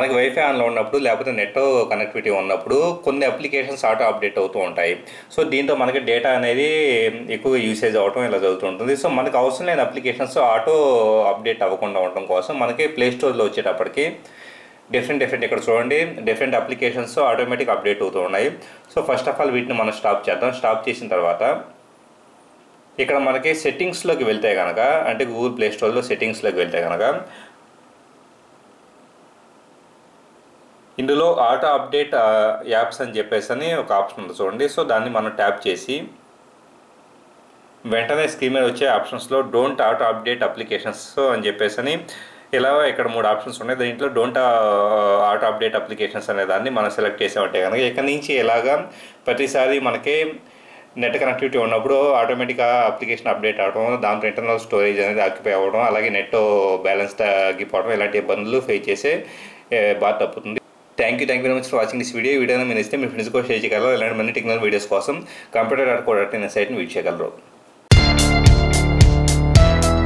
మనకి వైఫై ఆన్లో ఉన్నప్పుడు లేకపోతే నెట్ కనెక్టివిటీ ఉన్నప్పుడు కొన్ని అప్లికేషన్స్ ఆటో అప్డేట్ అవుతూ ఉంటాయి. సో దీంతో మనకి డేటా అనేది ఎక్కువ యూసేజ్ అవటం ఇలా జరుగుతుంటుంది. సో మనకు అవసరం లేని అప్లికేషన్స్ ఆటో అప్డేట్ అవ్వకుండా ఉండటం కోసం మనకి ప్లే స్టోర్లో వచ్చేటప్పటికి డిఫరెంట్ డిఫరెంట్ ఇక్కడ చూడండి. డిఫరెంట్ అప్లికేషన్స్ ఆటోమేటిక్ అప్డేట్ అవుతూ ఉన్నాయి. సో ఫస్ట్ ఆఫ్ ఆల్ వీటిని మనం స్టాప్ చేద్దాం. స్టాప్ చేసిన తర్వాత ఇక్కడ మనకి సెట్టింగ్స్లోకి వెళ్తే కనుక అంటే గూగుల్ ప్లే స్టోర్లో సెట్టింగ్స్లోకి వెళ్తే కనుక ఇందులో ఆటో అప్డేట్ యాప్స్ అని చెప్పేసి అని ఒక ఆప్షన్ ఉంది చూడండి. సో దాన్ని మనం ట్యాప్ చేసి వెంటనే స్క్రీన్ మీద వచ్చే ఆప్షన్స్లో డోంట్ ఆటో అప్డేట్ అప్లికేషన్స్ అని చెప్పేసి అని ఇలా ఇక్కడ మూడు ఆప్షన్స్ ఉన్నాయి. దీంట్లో డోంట్ ఆటో అప్డేట్ అప్లికేషన్స్ అనే దాన్ని మనం సెలెక్ట్ చేసామంటే కనుక ఇక్కడ నుంచి ఎలాగా ప్రతిసారి మనకి నెట్ కనెక్టివిటీ ఉన్నప్పుడు ఆటోమేటిక్గా అప్లికేషన్ అప్డేట్ అవడం దాంట్లో ఇంటర్నల్ స్టోరేజ్ అనేది ఆక్యుపై అవ్వడం అలాగే నెట్ బ్యాలెన్స్ తగ్గిపోవడం ఇలాంటి ఇబ్బందులు ఫేస్ చేసే బాధ తప్పుతుంది. Thank you thank you very much for watching this video video మీరు ఇస్తే మీ ఫ్రెండ్స్ కూడా షేర్ చేయగలరు. ఇలాంటి మంది టెక్నాలజీ వీడియోస్ కోసం computer dot co dot in సైట్ని వీడ్ చేయగలరు.